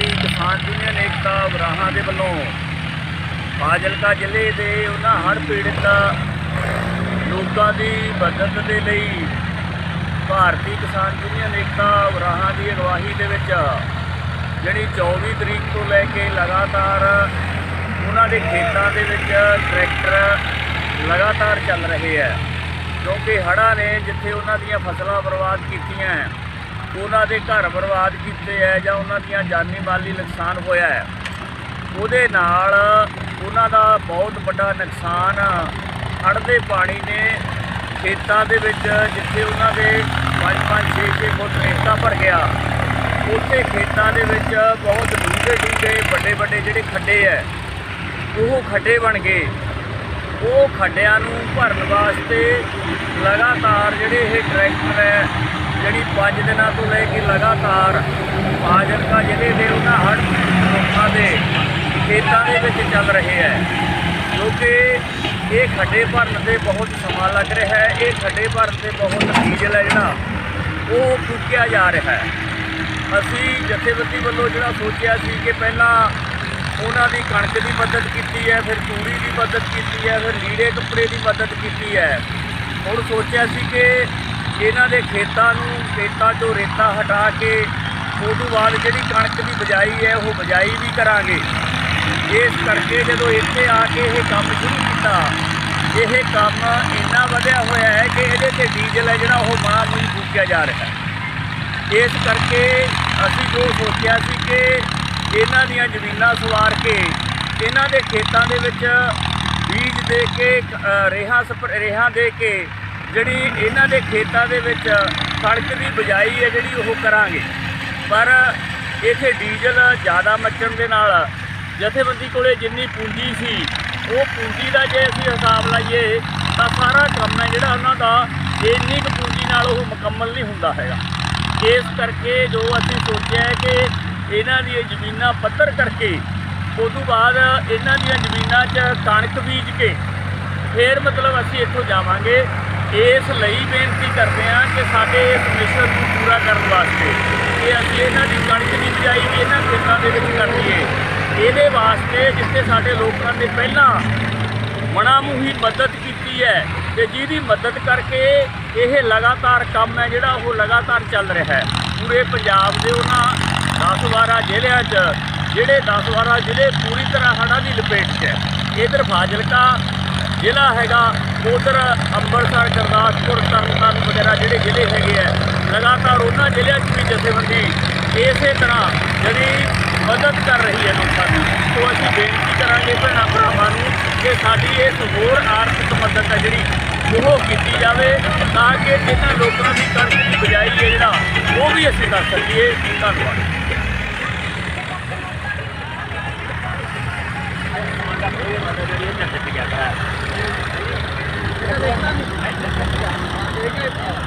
ਭਾਰਤੀ ਕਿਸਾਨ ਯੂਨੀਅਨ ਏਕਤਾ ਵਰਾਹਾਂ ਦੇ ਵੱਲੋਂ ਫਾਜ਼ਿਲਕਾ ਜ਼ਿਲ੍ਹੇ ਦੇ ਉਹਨਾਂ ਹੜ੍ਹ ਪੀੜਿਤ ਲੋਕਾਂ ਦੀ ਮਦਦ ਦੇ ਲਈ ਭਾਰਤੀ ਕਿਸਾਨ ਯੂਨੀਅਨ ਏਕਤਾ ਵਰਾਹਾਂ ਦੀ ਅਗਵਾਈ ਦੇ ਵਿੱਚ ਜਿਹੜੀ 24 ਤਰੀਕ ਤੋਂ ਲੈ ਕੇ ਲਗਾਤਾਰ ਉਹਨਾਂ ਦੇ ਖੇਤਾਂ ਦੇ ਵਿੱਚ ਟਰੈਕਟਰ ਲਗਾਤਾਰ ਚੱਲ ਰਹੇ ਹੈ, ਕਿਉਂਕਿ ਹੜ੍ਹਾਂ ਨੇ ਜਿੱਥੇ ਉਹਨਾਂ ਦੀਆਂ ਫਸਲਾਂ ਬਰਬਾਦ ਕੀਤੀਆਂ ਉਹਨਾਂ ਦੇ ਘਰ ਬਰਬਾਦ ਕੀਤੇ ਹੈ ਜਾਂ ਉਹਨਾਂ ਦੀਆਂ ਜਾਨੀ ਮਾਲੀ ਨੁਕਸਾਨ ਹੋਇਆ ਹੈ ਉਹਦੇ ਨਾਲ ਉਹਨਾਂ ਦਾ ਬਹੁਤ ਵੱਡਾ ਨੁਕਸਾਨ ਹੜ੍ਹ ਪਾਣੀ ਨੇ ਖੇਤਾਂ ਦੇ ਵਿੱਚ ਜਿੱਥੇ ਉਹਨਾਂ ਦੇ 5-5 6-6 ਫੁੱਟ ਰੇਤਾ ਭਰ ਗਿਆ, ਉੱਥੇ ਖੇਤਾਂ ਦੇ ਵਿੱਚ ਬਹੁਤ ਡੂੰਘੇ ਡੂੰਘੇ ਵੱਡੇ ਵੱਡੇ ਜਿਹੜੇ ਖੱਡੇ ਹੈ ਉਹ ਖੱਡੇ ਬਣ ਗਏ। ਉਹ ਖੱਡਿਆਂ ਨੂੰ ਭਰਨ ਵਾਸਤੇ ਲਗਾਤਾਰ ਜਿਹੜੇ ਇਹ ਟਰੈਕਟਰ ਹੈ ਜਿਹੜੀ 5 ਦਿਨਾਂ ਤੋਂ ਲੈ ਕੇ ਲਗਾਤਾਰ ਫਾਜ਼ਿਲਕਾ ਜ਼ਿਲ੍ਹੇ ਦੇ ਉਹਨਾਂ ਹੜ੍ਹ ਲੋਕਾਂ ਦੇ ਖੇਤਾਂ ਦੇ ਵਿੱਚ ਚੱਲ ਰਹੇ ਹੈ ਕਿਉਂਕਿ ਇਹ ਖੱਡੇ ਭਰਨ ਤੇ ਬਹੁਤ ਸਮਾਂ ਲੱਗ ਰਿਹਾ ਹੈ, ਇਹ ਖੱਡੇ ਭਰਨ ਤੇ ਬਹੁਤ ਡੀਜ਼ਲ ਹੈ ਜਿਹੜਾ, ਉਹ ਫੂਕਿਆ ਜਾ ਰਿਹਾ ਹੈ। ਅਸੀਂ ਜਥੇਬੰਦੀ ਵੱਲੋਂ ਜਿਹੜਾ ਸੋਚਿਆ ਸੀ ਕਿ ਪਹਿਲਾਂ ਉਹਨਾਂ ਦੀ ਕਣਕ ਦੀ ਮਦਦ ਕੀਤੀ ਹੈ, ਫਿਰ ਤੂੜੀ ਦੀ ਮਦਦ ਕੀਤੀ ਹੈ, ਫਿਰ ਲੀੜੇ ਕੱਪੜੇ ਦੀ ਮਦਦ ਕੀਤੀ ਹੈ। ਹੁਣ ਸੋਚਿਆ ਸੀ ਕਿ ਇਹਨਾਂ ਦੇ ਖੇਤਾਂ ਨੂੰ, ਖੇਤਾਂ 'ਚੋਂ ਰੇਤਾ ਹਟਾ ਕੇ ਉਸ ਤੋਂ ਬਾਅਦ ਜਿਹੜੀ ਕਣਕ ਦੀ ਬਜਾਈ ਹੈ, ਉਹ ਬਜਾਈ ਵੀ ਕਰਾਂਗੇ। ਇਸ ਕਰਕੇ ਜਦੋਂ ਇੱਥੇ ਆ ਕੇ ਇਹ ਕੰਮ ਸ਼ੁਰੂ ਕੀਤਾ, ਇਹ ਕੰਮ ਇੰਨਾ ਵਧਿਆ ਹੋਇਆ ਹੈ ਕਿ ਇਹਦੇ ਤੇ ਡੀਜ਼ਲ ਹੈ ਜਿਹੜਾ ਉਹ ਮਾਂ ਨੂੰ ਫੂਕਿਆ ਜਾ ਰਿਹਾ ਹੈ। ਇਸ ਕਰਕੇ ਅਸੀਂ ਜੋ ਸੋਚਿਆ ਸੀ ਕਿ ਇਹਨਾਂ ਦੀਆਂ ਜ਼ਮੀਨਾਂ ਸਵਾਰ ਕੇ ਇਹਨਾਂ ਦੇ ਖੇਤਾਂ ਦੇ ਵਿੱਚ ਬੀਜ ਦੇ ਕੇ ਰੇਹਾਂ ਸਪਰ, ਰੇਹਾਂ ਦੇ ਕੇ ਜਿਹੜੀ ਇਹਨਾਂ ਦੇ ਖੇਤਾਂ ਦੇ ਵਿੱਚ ਕਣਕ ਦੀ ਬਜਾਈ ਹੈ ਜਿਹੜੀ ਉਹ ਕਰਾਂਗੇ। ਪਰ ਇੱਥੇ ਡੀਜ਼ਲ ਜ਼ਿਆਦਾ ਮੱਚਣ ਦੇ ਨਾਲ ਜਥੇਬੰਦੀ ਕੋਲੇ ਜਿੰਨੀ ਪੂੰਜੀ ਸੀ, ਉਹ ਪੂੰਜੀ ਦਾ ਜੇ ਅਸੀਂ ਹਿਸਾਬ ਲਾਈਏ ਤਾਂ ਸਾਰਾ ਕੰਮ ਹੈ ਜਿਹੜਾ ਉਹਨਾਂ ਦਾ, ਇੰਨੀ ਕੁ ਪੂੰਜੀ ਨਾਲ ਉਹ ਮੁਕੰਮਲ ਨਹੀਂ ਹੁੰਦਾ ਹੈਗਾ। ਇਸ ਕਰਕੇ ਜੋ ਅਸੀਂ ਸੋਚਿਆ ਹੈ ਕਿ ਇਹਨਾਂ ਦੀਆਂ ਜ਼ਮੀਨਾਂ ਪੱਧਰ ਕਰਕੇ ਉਸ ਤੋਂ ਬਾਅਦ ਇਹਨਾਂ ਦੀਆਂ ਜ਼ਮੀਨਾਂ 'ਚ ਕਣਕ ਬੀਜ ਕੇ, ਫਿਰ ਮਤਲਬ ਅਸੀਂ ਇੱਥੋਂ ਜਾਵਾਂਗੇ। ਇਸ ਲਈ ਬੇਨਤੀ ਕਰਦੇ ਹਾਂ ਕਿ ਸਾਡੇ ਇਸ ਮਿਸ਼ਨ ਨੂੰ ਪੂਰਾ ਕਰਨ ਵਾਸਤੇ ਕਿ ਅਸੀਂ ਇਹਨਾਂ ਦੀ ਕਣਕ ਦੀ ਬਿਜਾਈ ਵੀ ਇਹਨਾਂ ਖੇਤਾਂ ਦੇ ਵਿੱਚ ਕਰ ਲਈਏ। ਇਹਦੇ ਵਾਸਤੇ ਜਿੱਥੇ ਸਾਡੇ ਲੋਕਾਂ ਨੇ ਪਹਿਲਾਂ ਮਨਾਮੂਹੀ ਮਦਦ ਕੀਤੀ ਹੈ ਤੇ ਜਿਹਦੀ ਮਦਦ ਕਰਕੇ ਇਹ ਲਗਾਤਾਰ ਕੰਮ ਹੈ ਜਿਹੜਾ ਉਹ ਲਗਾਤਾਰ ਚੱਲ ਰਿਹਾ ਹੈ। ਪੂਰੇ ਪੰਜਾਬ ਦੇ ਉਹਨਾਂ 10-12 ਜ਼ਿਲ੍ਹਿਆਂ 'ਚ, ਜਿਹੜੇ 10-12 ਜ਼ਿਲ੍ਹੇ ਪੂਰੀ ਤਰ੍ਹਾਂ ਹੜ੍ਹਾਂ ਦੀ ਲਪੇਟ 'ਚ ਹੈ। ਇਧਰ ਫਾਜ਼ਿਲਕਾ ਜ਼ਿਲ੍ਹਾ ਹੈਗਾ ਉਧਰ ਅੰਮ੍ਰਿਤਸਰ, ਗੁਰਦਾਸਪੁਰ, ਤਰਨਤਾਰਨ ਵਗੈਰਾ ਜਿਹੜੇ ਜ਼ਿਲ੍ਹੇ ਹੈਗੇ ਆ, ਲਗਾਤਾਰ ਉਹਨਾਂ ਜ਼ਿਲ੍ਹਿਆਂ 'ਚ ਵੀ ਜਥੇਬੰਦੀ ਇਸੇ ਤਰ੍ਹਾਂ ਜਿਹੜੀ ਮਦਦ ਕਰ ਰਹੀ ਹੈ ਲੋਕਾਂ ਦੀ। ਸੋ ਅਸੀਂ ਬੇਨਤੀ ਕਰਾਂਗੇ ਭੈਣਾਂ ਭਰਾਵਾਂ ਨੂੰ ਕਿ ਸਾਡੀ ਇਸ ਹੋਰ ਆਰਥਿਕ ਮਦਦ ਹੈ ਜਿਹੜੀ ਉਹ ਕੀਤੀ ਜਾਵੇ ਤਾਂ ਕਿ ਇਹਨਾਂ ਲੋਕਾਂ ਦੀ ਕਣਕ ਦੀ ਬਜਾਈ ਹੈ ਜਿਹੜਾ, ਉਹ ਵੀ ਅਸੀਂ ਕਰ ਸਕੀਏ। ਧੰਨਵਾਦ। Thank you.